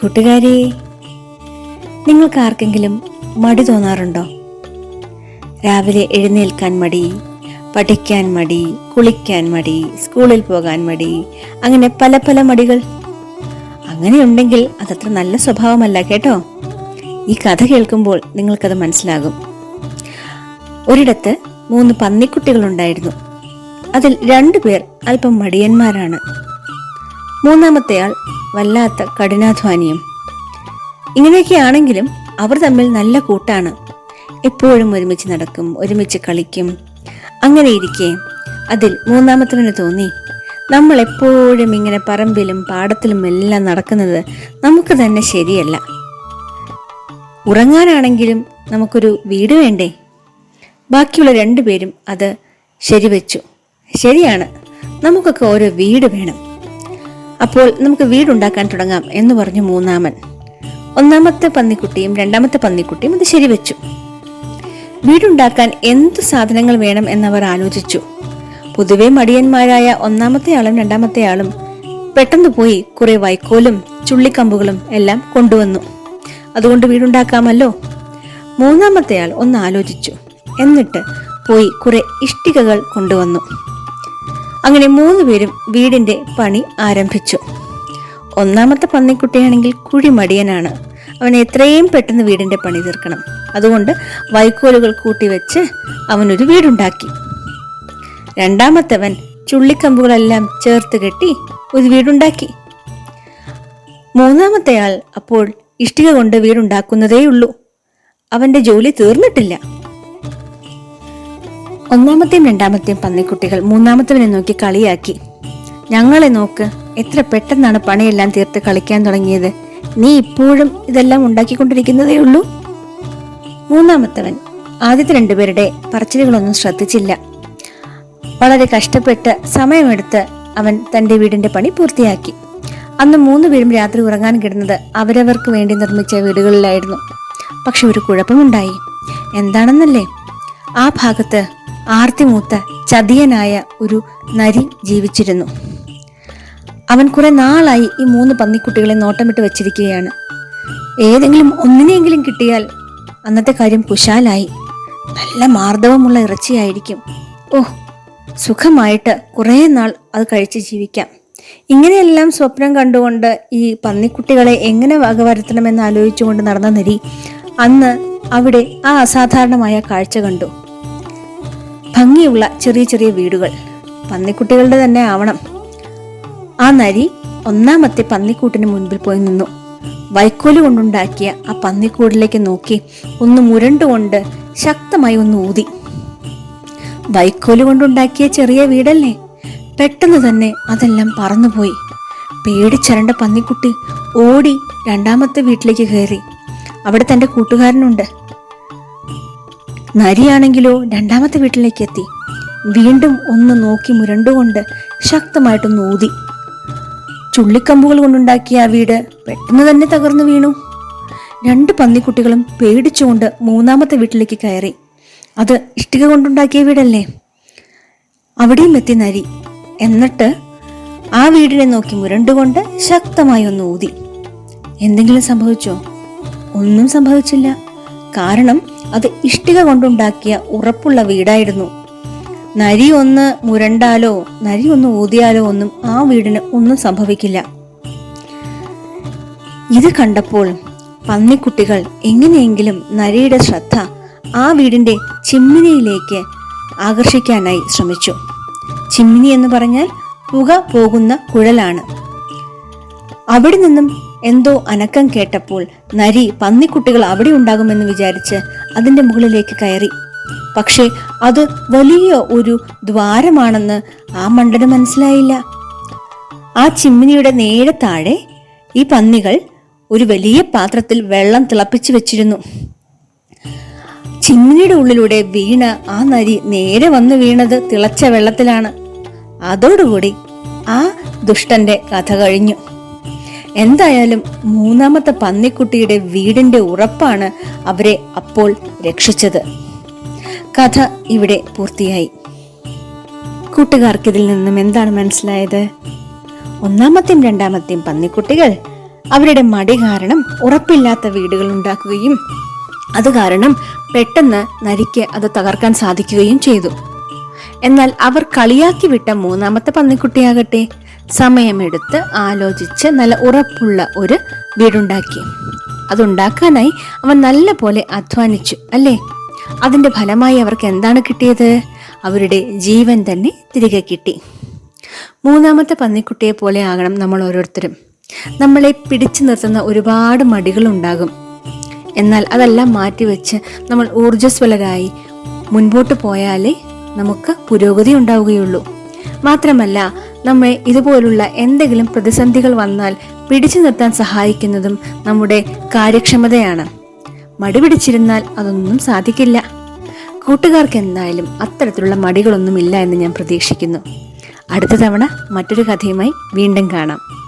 കൂട്ടുകാരെ നിങ്ങൾക്ക് ആർക്കെങ്കിലും മടി തോന്നാറുണ്ടോ? രാവിലെ എഴുന്നേൽക്കാൻ മടി പഠിക്കാൻ മടി കുളിക്കാൻ മടി സ്കൂളിൽ പോകാൻ മടി അങ്ങനെ പല പല മടികൾ. അങ്ങനെയുണ്ടെങ്കിൽ അതത്ര നല്ല സ്വഭാവമല്ല കേട്ടോ? ഈ കഥ കേൾക്കുമ്പോൾ നിങ്ങൾക്കത് മനസ്സിലാകും. ഒരിടത്ത് മൂന്ന് പന്നിക്കുട്ടികളുണ്ടായിരുന്നു. അതിൽ രണ്ടുപേർ അല്പം മടിയന്മാരാണ്. മൂന്നാമത്തെയാൾ വല്ലാത്ത കഠിനാധ്വാനിയും. ഇങ്ങനെയൊക്കെയാണെങ്കിലും അവർ തമ്മിൽ നല്ല കൂട്ടാണ്. എപ്പോഴും ഒരുമിച്ച് നടക്കും ഒരുമിച്ച് കളിക്കും. അങ്ങനെ ഇരിക്കെ. അതിൽ മൂന്നാമത്തവന് തോന്നി നമ്മൾ എപ്പോഴും ഇങ്ങനെ പറമ്പിലും പാടത്തിലും എല്ലാം നടക്കുന്നത് നമുക്ക് തന്നെ ശരിയല്ല. ഉറങ്ങാനാണെങ്കിലും നമുക്കൊരു വീട് വേണ്ടേ? ബാക്കിയുള്ള രണ്ടുപേരും അത് ശരിവെച്ചു. ശരിയാണ്. നമുക്കൊക്കെ ഓരോ വീട് വേണം. അപ്പോൾ നമുക്ക് വീടുണ്ടാക്കാൻ തുടങ്ങാം എന്ന് പറഞ്ഞു മൂന്നാമൻ. ഒന്നാമത്തെ പന്നിക്കുട്ടിയും രണ്ടാമത്തെ പന്നിക്കുട്ടിയും അത് ശരിവെച്ചു. വീടുണ്ടാക്കാൻ എന്ത് സാധനങ്ങൾ വേണം എന്നവർ ആലോചിച്ചു. പൊതുവെ മടിയന്മാരായ ഒന്നാമത്തെ ആളും രണ്ടാമത്തെ ആളും പെട്ടെന്ന് പോയി കുറെ വൈക്കോലും ചുള്ളിക്കമ്പുകളും എല്ലാം കൊണ്ടുവന്നു. അതുകൊണ്ട് വീടുണ്ടാക്കാമല്ലോ? മൂന്നാമത്തെ ആൾ ഒന്ന് ആലോചിച്ചു. എന്നിട്ട് പോയി കുറെ ഇഷ്ടികകൾ കൊണ്ടുവന്നു. അങ്ങനെ മൂന്ന് പേരും വീടിന്റെ പണി ആരംഭിച്ചു. ഒന്നാമത്തെ പന്നിക്കുട്ടിയാണെങ്കിൽ കുഴിമടിയനാണ്. അവൻ എത്രയും പെട്ടെന്ന് വീടിന്റെ പണി തീർക്കണം. അതുകൊണ്ട് വൈക്കോലുകൾ കൂട്ടി കൂട്ടിവെച്ച് അവനൊരു വീടുണ്ടാക്കി. രണ്ടാമത്തവൻ ചുള്ളിക്കമ്പുകളെല്ലാം ചേർത്ത് കെട്ടി ഒരു വീടുണ്ടാക്കി. മൂന്നാമത്തെയാൾ അപ്പോൾ ഇഷ്ടിക കൊണ്ട് വീടുണ്ടാക്കുന്നതേയുള്ളൂ. അവന്റെ ജോലി തീർന്നിട്ടില്ല. ഒന്നാമത്തെയും രണ്ടാമത്തെയും പന്നിക്കുട്ടികൾ മൂന്നാമത്തവനെ നോക്കി കളിയാക്കി. ഞങ്ങളെ നോക്ക് എത്ര പെട്ടെന്നാണ് പണിയെല്ലാം തീർത്ത് കളിക്കാൻ തുടങ്ങിയത്. നീ ഇപ്പോഴും ഇതെല്ലാം ഉണ്ടാക്കിക്കൊണ്ടിരിക്കുന്നതേ ഉള്ളൂ? മൂന്നാമത്തവൻ ആദ്യത്തെ രണ്ടുപേരുടെ പറച്ചിലുകളൊന്നും ശ്രദ്ധിച്ചില്ല. വളരെ കഷ്ടപ്പെട്ട് സമയമെടുത്ത് അവൻ തന്റെ വീടിന്റെ പണി പൂർത്തിയാക്കി. അന്ന് മൂന്ന് പേരും രാത്രി ഉറങ്ങാൻ കിടന്നത് അവരവർക്ക് വേണ്ടി നിർമ്മിച്ച വീടുകളിലായിരുന്നു. പക്ഷെ ഒരു കുഴപ്പമുണ്ടായി. എന്താണെന്നല്ലേ? ആ ഭാഗത്ത് ആർത്തിമൂത്ത ചതിയനായ ഒരു നരി ജീവിച്ചിരുന്നു. അവൻ കുറെ നാളായി ഈ മൂന്ന് പന്നിക്കുട്ടികളെ നോട്ടമിട്ട് വെച്ചിരിക്കുകയാണ്. ഏതെങ്കിലും ഒന്നിനെങ്കിലും കിട്ടിയാൽ അന്നത്തെ കാര്യം കുശാലായി. നല്ല മാർദ്ദവമുള്ള ഇറച്ചിയായിരിക്കും. ഓ സുഖമായിട്ട് കുറേ നാൾ അത് കഴിച്ച് ജീവിക്കാം. ഇങ്ങനെയെല്ലാം സ്വപ്നം കണ്ടുകൊണ്ട് ഈ പന്നിക്കുട്ടികളെ എങ്ങനെ വകവരുത്തണമെന്ന് ആലോചിച്ചുകൊണ്ട് നടന്ന നരി അന്ന് അവിടെ ആ അസാധാരണമായ കാഴ്ച കണ്ടു. ഭംഗിയുള്ള ചെറിയ ചെറിയ വീടുകൾ. പന്നിക്കുട്ടികളുടെ തന്നെ ആവണം. ആ നരി ഒന്നാമത്തെ പന്നിക്കൂട്ടിന് മുൻപിൽ പോയി നിന്നു. വൈക്കോൽ കൊണ്ടുണ്ടാക്കിയ ആ പന്നിക്കൂടിലേക്ക് നോക്കി ഒന്ന് മുരണ്ടുകൊണ്ട് ശക്തമായി ഒന്ന് ഊതി. വൈക്കോൽ കൊണ്ടുണ്ടാക്കിയ ചെറിയ വീടല്ലേ? പെട്ടെന്ന് തന്നെ അതെല്ലാം പറന്നുപോയി. പേടിച്ചരണ്ട പന്നിക്കുട്ടി ഓടി രണ്ടാമത്തെ വീട്ടിലേക്ക് കയറി. അവിടെ തന്റെ കൂട്ടുകാരനുണ്ട്. നരിയാണെങ്കിലോ രണ്ടാമത്തെ വീട്ടിലേക്ക് എത്തി. വീണ്ടും ഒന്ന് നോക്കി മുരണ്ടുകൊണ്ട് ശക്തമായിട്ടൊന്ന് ഊതി. ചുള്ളിക്കമ്പുകൾ കൊണ്ടുണ്ടാക്കിയ ആ വീട് പെട്ടെന്ന് തന്നെ തകർന്നു വീണു. രണ്ട് പന്നിക്കുട്ടികളും പേടിച്ചുകൊണ്ട് മൂന്നാമത്തെ വീട്ടിലേക്ക് കയറി. അത് ഇഷ്ടിക കൊണ്ടുണ്ടാക്കിയ വീടല്ലേ? അവിടെയും എത്തി നരി. എന്നിട്ട് ആ വീടിനെ നോക്കി മുരണ്ടുകൊണ്ട് ശക്തമായി ഒന്ന് ഊതി. എന്തെങ്കിലും സംഭവിച്ചോ? ഒന്നും സംഭവിച്ചില്ല. കാരണം അത് ഇഷ്ടിക കൊണ്ടുണ്ടാക്കിയ ഉറപ്പുള്ള വീടായിരുന്നു. നരി ഒന്ന് മുരണ്ടാലോ നരി ഒന്ന് ഊതിയാലോ ഒന്നും ആ വീടിന് ഒന്നും സംഭവിക്കില്ല. ഇത് കണ്ടപ്പോൾ പന്നിക്കുട്ടികൾ എങ്ങനെയെങ്കിലും നരിയുടെ ശ്രദ്ധ ആ വീടിന്റെ ചിമ്മിനിയിലേക്ക് ആകർഷിക്കാനായി ശ്രമിച്ചു. ചിമ്മിനി എന്ന് പറഞ്ഞാൽ പുക പോകുന്ന കുഴലാണ്. അവിടെ നിന്നും എന്തോ അനക്കം കേട്ടപ്പോൾ നരി പന്നിക്കുട്ടികൾ അവിടെ ഉണ്ടാകുമെന്ന് വിചാരിച്ച് അതിന്റെ മുകളിലേക്ക് കയറി. പക്ഷേ അത് വലിയ ഒരു ദ്വാരമാണെന്ന് ആ മണ്ടന് മനസ്സിലായില്ല. ആ ചിമ്മിനിയുടെ നേരെ താഴെ ഈ പന്നികൾ ഒരു വലിയ പാത്രത്തിൽ വെള്ളം തിളപ്പിച്ചു വെച്ചിരുന്നു. ചിമ്മിനിയുടെ ഉള്ളിലൂടെ വീണ ആ നരി നേരെ വന്ന് വീണത് തിളച്ച വെള്ളത്തിലാണ്. അതോടുകൂടി ആ ദുഷ്ടന്റെ കഥ കഴിഞ്ഞു. എന്തായാലും മൂന്നാമത്തെ പന്നിക്കുട്ടിയുടെ വീടിന്റെ ഉറപ്പാണ് അവരെ അപ്പോൾ രക്ഷിച്ചത്. കഥ ഇവിടെ പൂർത്തിയായി. കൂട്ടുകാർക്ക് ഇതിൽ നിന്നും എന്താണ് മനസ്സിലായത്? ഒന്നാമത്തെയും രണ്ടാമത്തെയും പന്നിക്കുട്ടികൾ അവരുടെ മടി കാരണം ഉറപ്പില്ലാത്ത വീടുകൾ ഉണ്ടാക്കുകയും അത് കാരണം പെട്ടെന്ന് നരിക്ക് അത് തകർക്കാൻ സാധിക്കുകയും ചെയ്തു. എന്നാൽ അവർ കളിയാക്കി വിട്ട മൂന്നാമത്തെ പന്നിക്കുട്ടിയാകട്ടെ? സമയമെടുത്ത് ആലോചിച്ച് നല്ല ഉറപ്പുള്ള ഒരു വീടുണ്ടാക്കി. അതുണ്ടാക്കാനായി അവൻ നല്ല പോലെ അധ്വാനിച്ചു അല്ലേ? അതിന്റെ ഫലമായി അവർക്ക് എന്താണ് കിട്ടിയത്? അവരുടെ ജീവൻ തന്നെ തിരികെ കിട്ടി. മൂന്നാമത്തെ പന്നിക്കുട്ടിയെ പോലെ ആകണം നമ്മൾ ഓരോരുത്തരും. നമ്മളെ പിടിച്ചു നിർത്തുന്ന ഒരുപാട് മടികളുണ്ടാകും. എന്നാൽ അതെല്ലാം മാറ്റിവെച്ച് നമ്മൾ ഊർജസ്വലരായി മുൻപോട്ട് പോയാലേ നമുക്ക് പുരോഗതി ഉണ്ടാവുകയുള്ളൂ. മാത്രമല്ല നമ്മെ ഇതുപോലുള്ള എന്തെങ്കിലും പ്രതിസന്ധികൾ വന്നാൽ പിടിച്ചു നിർത്താൻ സഹായിക്കുന്നതും നമ്മുടെ കാര്യക്ഷമതയാണ്. മടി പിടിച്ചിരുന്നാൽ അതൊന്നും സാധിക്കില്ല. കൂട്ടുകാർക്ക് എന്തായാലും അത്തരത്തിലുള്ള മടികളൊന്നുമില്ല എന്ന് ഞാൻ പ്രതീക്ഷിക്കുന്നു. അടുത്ത തവണ മറ്റൊരു കഥയുമായി വീണ്ടും കാണാം.